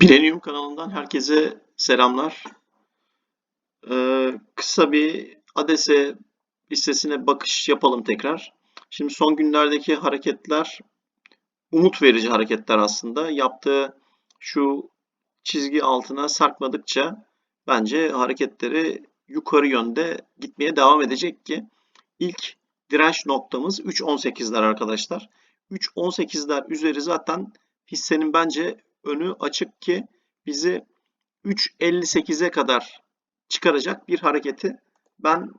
Bilenium kanalından herkese selamlar. Ee, kısa bir ADESE listesine bakış yapalım tekrar. Şimdi son günlerdeki hareketler umut verici hareketler aslında. Yaptığı şu çizgi altına sarkmadıkça bence hareketleri yukarı yönde gitmeye devam edecek ki ilk direnç noktamız 3.18'ler arkadaşlar. 3.18'ler üzeri zaten hissenin bence önü açık ki bizi 3.58'e kadar çıkaracak bir hareketi ben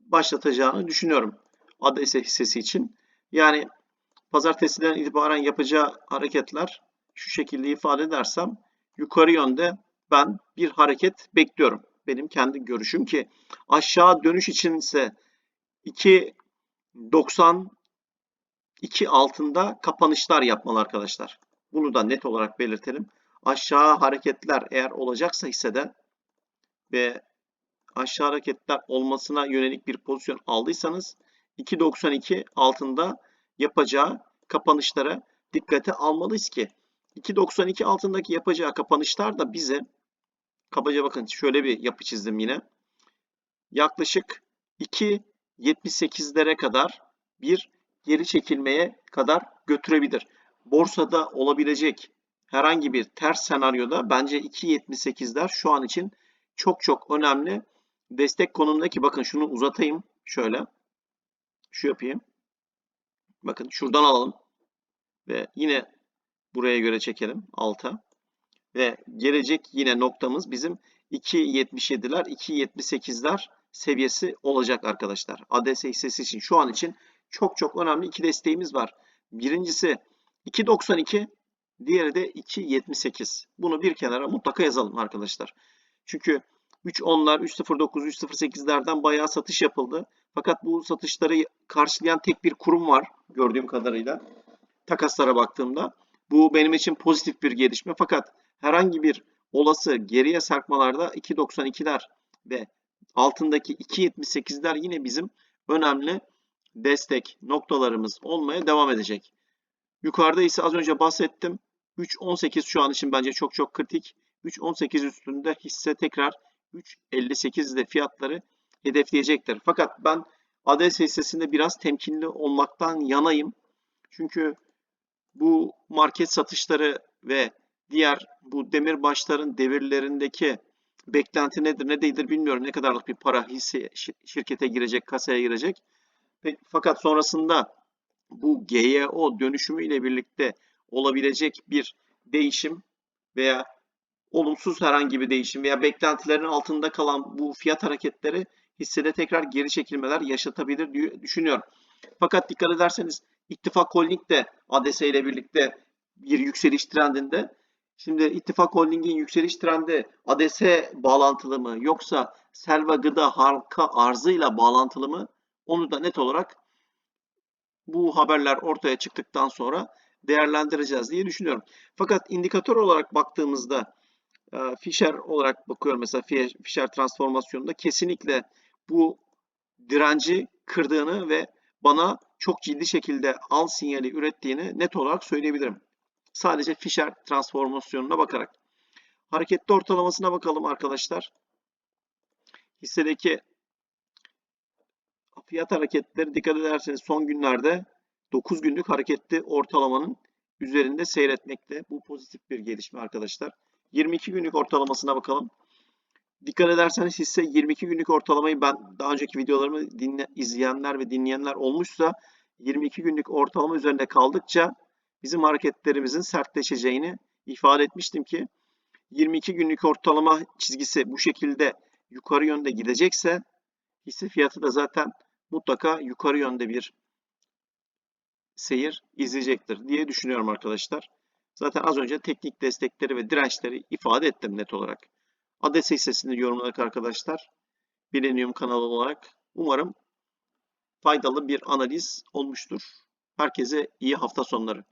başlatacağını düşünüyorum ADS hissesi için. Yani pazartesiden itibaren yapacağı hareketler şu şekilde ifade edersem yukarı yönde ben bir hareket bekliyorum. Benim kendi görüşüm ki aşağı dönüş içinse 2.92 altında kapanışlar yapmalı arkadaşlar. Bunu da net olarak belirtelim. Aşağı hareketler eğer olacaksa hissede ve aşağı hareketler olmasına yönelik bir pozisyon aldıysanız 2.92 altında yapacağı kapanışlara dikkate almalıyız ki 2.92 altındaki yapacağı kapanışlar da bize kabaca bakın şöyle bir yapı çizdim yine. Yaklaşık 2.78'lere kadar bir geri çekilmeye kadar götürebilir. Borsada olabilecek herhangi bir ters senaryoda bence 2.78'ler şu an için çok çok önemli destek konumundaki bakın şunu uzatayım şöyle şu yapayım. Bakın şuradan alalım ve yine buraya göre çekelim alta ve gelecek yine noktamız bizim 2.77'ler 2.78'ler seviyesi olacak arkadaşlar. ADS hissesi için şu an için çok çok önemli iki desteğimiz var. Birincisi 2.92 diğeri de 2.78. Bunu bir kenara mutlaka yazalım arkadaşlar. Çünkü 3.10'lar, 3.09, 3.08'lerden bayağı satış yapıldı. Fakat bu satışları karşılayan tek bir kurum var gördüğüm kadarıyla. Takaslara baktığımda. Bu benim için pozitif bir gelişme. Fakat herhangi bir olası geriye sarkmalarda 2.92'ler ve altındaki 2.78'ler yine bizim önemli destek noktalarımız olmaya devam edecek. Yukarıda ise az önce bahsettim. 3.18 şu an için bence çok çok kritik. 3.18 üstünde hisse tekrar 3.58'de fiyatları hedefleyecektir. Fakat ben ADS hissesinde biraz temkinli olmaktan yanayım. Çünkü bu market satışları ve diğer bu demirbaşların devirlerindeki beklenti nedir ne değildir bilmiyorum. Ne kadarlık bir para hisse şirkete girecek, kasaya girecek. Fakat sonrasında bu GYO dönüşümü ile birlikte olabilecek bir değişim veya olumsuz herhangi bir değişim veya beklentilerin altında kalan bu fiyat hareketleri hissede tekrar geri çekilmeler yaşatabilir diye düşünüyorum. Fakat dikkat ederseniz İttifak Holding de ADS ile birlikte bir yükseliş trendinde. Şimdi İttifak Holding'in yükseliş trendi ADS bağlantılı mı yoksa Selva Gıda halka arzıyla bağlantılı mı? Onu da net olarak bu haberler ortaya çıktıktan sonra değerlendireceğiz diye düşünüyorum. Fakat indikatör olarak baktığımızda e, Fisher olarak bakıyorum mesela Fisher transformasyonunda kesinlikle bu direnci kırdığını ve bana çok ciddi şekilde al sinyali ürettiğini net olarak söyleyebilirim. Sadece Fisher transformasyonuna bakarak. Hareketli ortalamasına bakalım arkadaşlar. Hissedeki fiyat hareketleri dikkat ederseniz son günlerde 9 günlük hareketli ortalamanın üzerinde seyretmekte. Bu pozitif bir gelişme arkadaşlar. 22 günlük ortalamasına bakalım. Dikkat ederseniz hisse 22 günlük ortalamayı ben daha önceki videolarımı dinle, izleyenler ve dinleyenler olmuşsa 22 günlük ortalama üzerinde kaldıkça bizim hareketlerimizin sertleşeceğini ifade etmiştim ki 22 günlük ortalama çizgisi bu şekilde yukarı yönde gidecekse hisse fiyatı da zaten mutlaka yukarı yönde bir seyir izleyecektir diye düşünüyorum arkadaşlar. Zaten az önce teknik destekleri ve dirençleri ifade ettim net olarak. Ades hissesini yorumladık arkadaşlar. Bilenium kanalı olarak. Umarım faydalı bir analiz olmuştur. Herkese iyi hafta sonları.